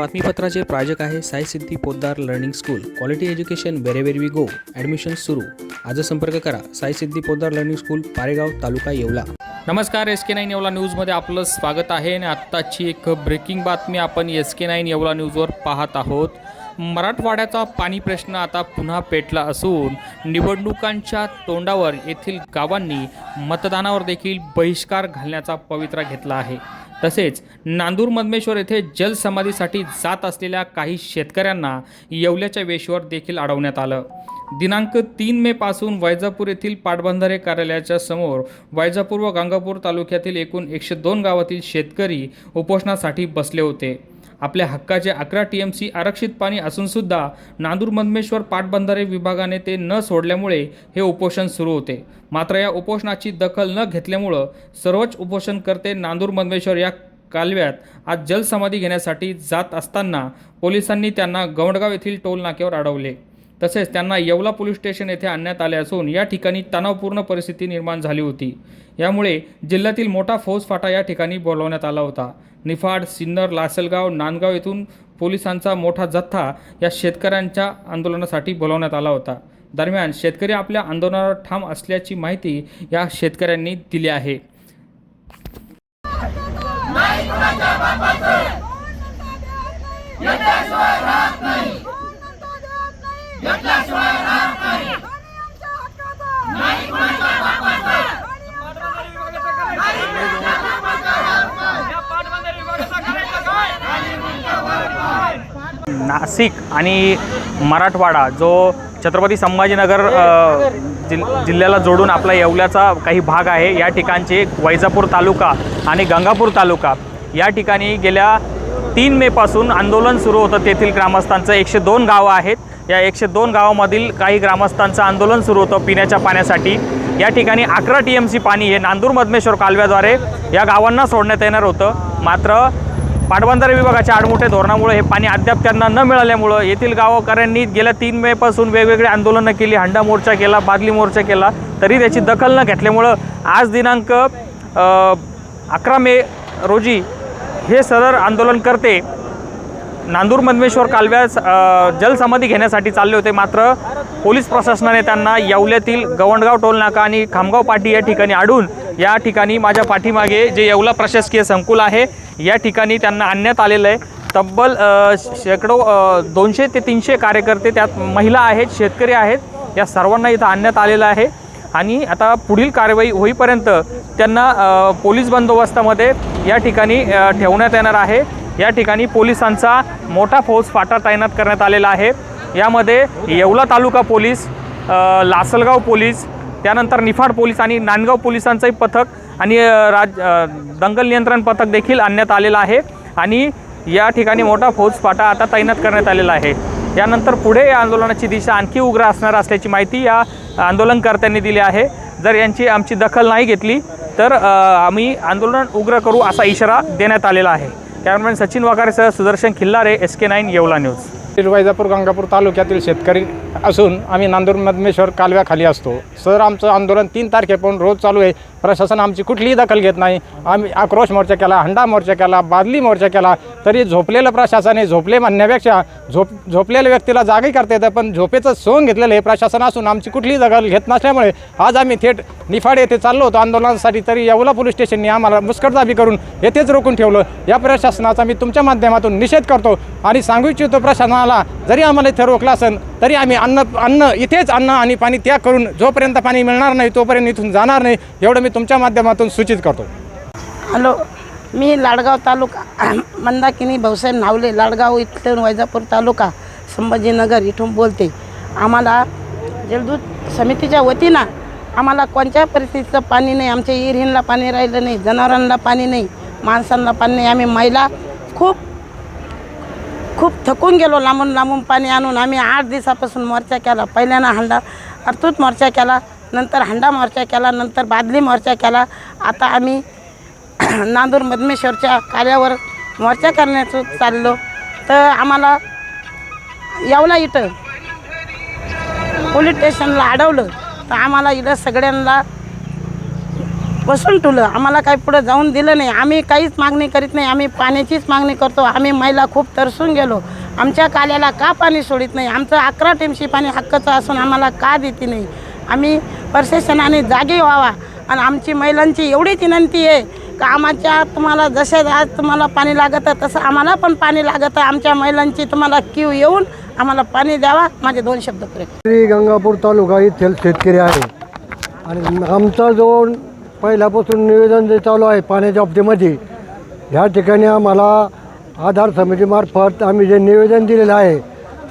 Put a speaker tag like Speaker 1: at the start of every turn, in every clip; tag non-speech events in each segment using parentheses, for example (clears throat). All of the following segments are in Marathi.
Speaker 1: बातमीपत्राचे प्रायोजक आहे Sai Siddhi Poddar learning school. Quality education wherever we go admission सुरू. आज संपर्क करा. Sai Siddhi Poddar learning school Paregaon taluka Yeola. नमस्कार एस के नाईन येवला न्यूजमध्ये आपलं स्वागत आहे. आणि आत्ताची एक ब्रेकिंग बातमी आपण एस के नाईन येवला न्यूजवर पाहत आहोत. मराठवाड्याचा पाणी प्रश्न आता पुन्हा पेटला असून निवडणुकांच्या तोंडावर येथील गावांनी मतदानावर देखील बहिष्कार घालण्याचा पवित्रा घेतला आहे. तसेच नांदूर मधमेश्वर येथे जलसमाधीसाठी जात असलेल्या काही शेतकऱ्यांना येवल्याच्या वेशीवर देखील अडवण्यात आलं. दिनांक तीन मे पासून वैजापूर येथील पाटबंधारे कार्यालयाच्या समोर वैजापूर व गंगापूर तालुक्यातील एकूण एकशे दोन गावातील शेतकरी उपोषणासाठी बसले होते. आपल्या हक्काचे अकरा टी एम सी आरक्षित पाणी असूनसुद्धा नांदूर मधमेश्वर पाटबंधारे विभागाने ते न सोडल्यामुळे हे उपोषण सुरू होते. मात्र या उपोषणाची दखल न घेतल्यामुळं सर्वच उपोषणकर्ते नांदूर मधमेश्वर या कालव्यात आज जलसमाधी घेण्यासाठी जात असताना पोलिसांनी त्यांना गवंडगाव येथील टोल नाक्यावर अडवले. तसेच त्यांना येवला पोलीस स्टेशन येथे आणण्यात आले असून या ठिकाणी तणावपूर्ण परिस्थिती निर्माण झाली होती. यामुळे जिल्ह्यातील मोठा फौजफाटा या ठिकाणी बोलवण्यात आला होता. निफाड सिन्नर लासलगाव नांदगाव येथून पोलिसांचा मोठा जथ्था या शेतकऱ्यांच्या आंदोलनासाठी बोलवण्यात आला होता. दरम्यान शेतकरी आपल्या आंदोलनावर ठाम असल्याची माहिती या शेतकऱ्यांनी दिली आहे.
Speaker 2: नाशिक आणि मराठवाडा जो छत्रपती संभाजीनगर अ, जिल जिल्ह्याला जोडून आपला येवल्याचा काही भाग आहे या ठिकाणचे वैजापूर तालुका आणि गंगापूर तालुका. या ठिकाणी गेल्या तीन मेपासून आंदोलन सुरू होतं तेथील ग्रामस्थांचं. एकशे दोन गावं आहेत. या एकशे दोन गावामधील काही ग्रामस्थांचं आंदोलन सुरू होतं पिण्याच्या पाण्यासाठी. या ठिकाणी अकरा टी एम सी पाणी हे नांदूर मधमेश्वर कालव्याद्वारे या गावांना सोडण्यात येणार होतं. मात्र पाटबंधारे विभागाच्या आडमोठ्या धोरणामुळे हे पाणी अद्याप त्यांना न मिळाल्यामुळं येथील गावकऱ्यांनी गेल्या तीन मेपासून वेगवेगळे आंदोलनं केली. हंडा मोर्चा केला बादली मोर्चा केला. तरी त्याची दखल न घेतल्यामुळं आज दिनांक अकरा मे रोजी हे सदर आंदोलनकर्ते नांदूर मधमेश्वर कालव्यास जलसमाधी घेण्यासाठी चालले होते. मात्र पोलीस प्रशासनाने त्यांना येवल्यातील गवंडगाव टोलनाका आणि खामगाव पाटी या ठिकाणी आढून या ठिकाणी माझ्या पाठीमागे जे येवला प्रशासकीय संकुल आहे या ठिकाणी त्यांना आणण्यात आलेलं आहे. तब्बल शेकडो दोनशे ते तीनशे कार्यकर्ते त्यात महिला आहेत शेतकरी आहेत या सर्वांना इथं आणण्यात आलेलं आहे. आणि आता पुढील कारवाई होईपर्यंत त्यांना पोलीस बंदोबस्तामध्ये या ठिकाणी ठेवण्यात येणार आहे. या ठिकाणी पोलिसांचा मोठा फौज फाटा तैनात करण्यात आलेला आहे. यामध्ये येवला तालुका पोलीस लासलगाव पोलीस त्यानंतर निफाड पोलीस आणि नांदगाव पोलिसांचंही पथक आणि राज दंगल नियंत्रण पथक देखील आणण्यात आलेलं आहे. आणि या ठिकाणी मोठा फौजफाटा आता तैनात करण्यात आलेला आहे. यानंतर पुढे या आंदोलनाची दिशा आणखी उग्र असणार असल्याची माहिती या आंदोलनकर्त्यांनी दिली आहे. जर यांची आमची दखल नाही घेतली तर आम्ही आंदोलन उग्र करू असा इशारा देण्यात आलेला आहे. Cameraman Sachin वाकारेसह Sudarshan Khillare S K nine Yeola news.
Speaker 3: Vaijapur Gangapur तालुक्यातील शेतकरी असून आम्ही नांदूर मधमेश्वर कालव्याखाली असतो. सर आमचं आंदोलन तीन तारखेपासून रोज चालू आहे. प्रशासन आमची कुठलीही दखल घेत नाही. आम्ही आक्रोश मोर्चा केला हंडा मोर्चा केला बादली मोर्चा केला तरी झोपलेलं प्रशासन हे झोपले म्हणण्यापेक्षा झोप झोपलेल्या व्यक्तीला जागी करता येतं पण झोपेचं सोंग घेतलेलं हे प्रशासन असून आमची कुठलीही दखल घेत नसल्यामुळे आज आम्ही थेट निफाड येथे चाललो होतो आंदोलनासाठी तरी येवला पोलीस स्टेशनने आम्हाला मुस्कटदाबी करून येथेच रोखून ठेवलं. या प्रशासनाचा मी तुमच्या माध्यमातून निषेध करतो आणि सांगू इच्छितो प्रशासनाला जरी आम्हाला इथे रोखलं असेल तरी आम्ही अन्न अन्न इथेच अन्न आणि पाणी त्याग करून जोपर्यंत पाणी मिळणार नाही तोपर्यंत इथून जाणार नाही एवढं मी तुमच्या माध्यमातून सूचित करतो.
Speaker 4: हॅलो मी लाडगाव तालुका (clears throat) मंदाकिनी भाऊसाहेब नावले लाडगाव इथून वैजापूर तालुका संभाजीनगर इथून बोलते. आम्हाला जलदूत समितीच्या वतीनं आम्हाला कोणत्या परिस्थितीचं पाणी नाही आमच्या इरहिनला पाणी राहिलं नाही जनावरांना पाणी नाही माणसांना पाणी नाही. आम्ही महिला खूप खूप थकून गेलो लांबून लांबून पाणी आणून आम्ही आठ दिवसापासून मोर्चा केला. पहिल्यानं हंडा अर्थूत मोर्चा केला. नंतर हंडा मोर्चा केला नंतर बादली मोर्चा केला. आता आम्ही (clears throat) नांदूर मधमेश्वरच्या कार्यावर मोर्चा करण्याचं चाललो. तर आम्हाला यावला इथं पोलीस स्टेशनला अडवलं. तर आम्हाला इथं सगळ्यांना बसून ठेवलं. आम्हाला काही पुढं जाऊन दिलं नाही. आम्ही काहीच मागणी करीत नाही. आम्ही पाण्याचीच मागणी करतो. आम्ही महिला खूप तरसून गेलो. आमच्या काल्याला का पाणी सोडित नाही? आमचं अकरा टेमशी पाणी हक्काचं असून आम्हाला का देते नाही? आम्ही प्रशासनाने जागे व्हावा. आणि आमची महिलांची एवढीच विनंती आहे का आमच्या तुम्हाला जसे आज तुम्हाला पाणी लागतं तसं आम्हाला पण पाणी लागतं. आमच्या महिलांची तुम्हाला क्यू येऊन आम्हाला पाणी द्यावा. माझे दोन शब्द
Speaker 5: श्री गंगापूर तालुका येथील शेतकरी आहे. आणि आमचा जो पहिल्यापासून निवेदन जे चालू आहे पाण्याच्या बाबतीमध्ये ह्या ठिकाणी आम्हाला आधार समितीमार्फत आम्ही जे निवेदन दिलेलं आहे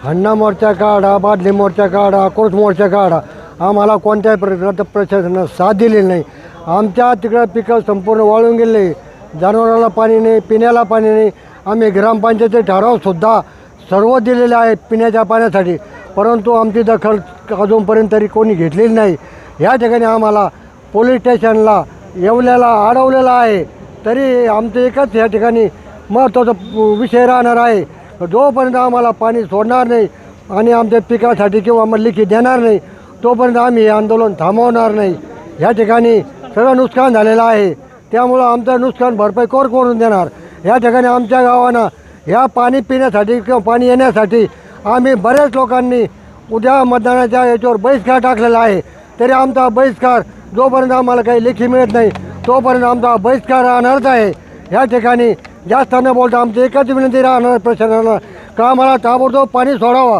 Speaker 5: हन्ना मोर्चा काढा बादली मोर्चा काढा कोर्ट मोर्चा काढा आम्हाला कोणत्याही प्रकारचं प्रशासनानं साथ दिलेली नाही. आमच्या तिकडं पिकं संपूर्ण वाळून गेले. जनावराला पाणी नाही पिण्याला पाणी नाही. आम्ही ग्रामपंचायतीचे ठरावसुद्धा सर्व दिलेले आहे पिण्याच्या पाण्यासाठी. परंतु आमची दखल अजूनपर्यंत तरी कोणी घेतलेली नाही. या ठिकाणी आम्हाला पोलीस स्टेशनला येवल्याला अडवलेला आहे. तरी आमचं एकच या ठिकाणी महत्त्वाचा विषय राहणार आहे. जोपर्यंत आम्हाला पाणी सोडणार नाही आणि आमच्या पिकासाठी किंवा आम्हाला लिखी देणार नाही तोपर्यंत आम्ही हे आंदोलन थांबवणार नाही. या ठिकाणी सगळं नुकसान झालेलं आहे. त्यामुळं आमचं नुकसान भरपाई कोर करून देणार. या ठिकाणी आमच्या गावांना ह्या पाणी पिण्यासाठी किंवा पाणी येण्यासाठी आम्ही बऱ्याच लोकांनी उद्या मतदानाच्या याच्यावर बहिष्कार टाकलेला आहे. तरी आमचा बहिष्कार जोपर्यंत आम्हाला काही लेखी मिळत नाही तोपर्यंत आमचा बहिष्कार राहणारच आहे. या ठिकाणी जास्त न बोलता आमची एकच विनंती राहणार प्रशासनाला का आम्हाला ताबडतोब पाणी सोडावं?